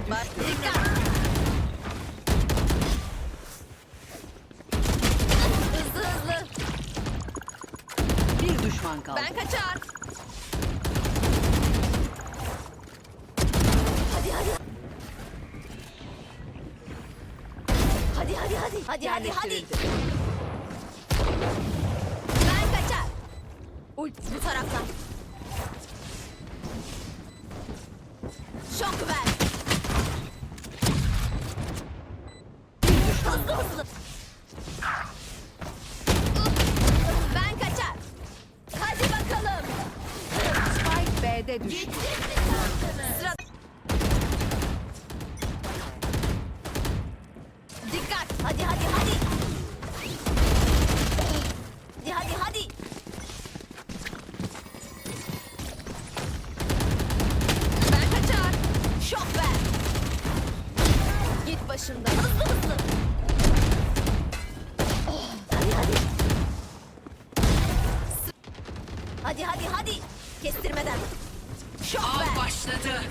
düştü. Dikkat. Hızlı hızlı. Bir düşman kaldı. Ben kaçar. Hadi hadi. Hadi hadi hadi. Hadi hadi hadi. Ben kaçar. Ult bu taraftan. Şok ver. Hızlı hızlı. Ben kaçar. Hadi bakalım. Spike B'de düştü. Sıra... Dikkat. Hadi hadi hadi. Hadi hadi hadi. Ben kaçar. Şok ver. Git başında. Hızlı hızlı. Hadi hadi. Hadi hadi hadi. Kestirmeden. Şok ver. başladı.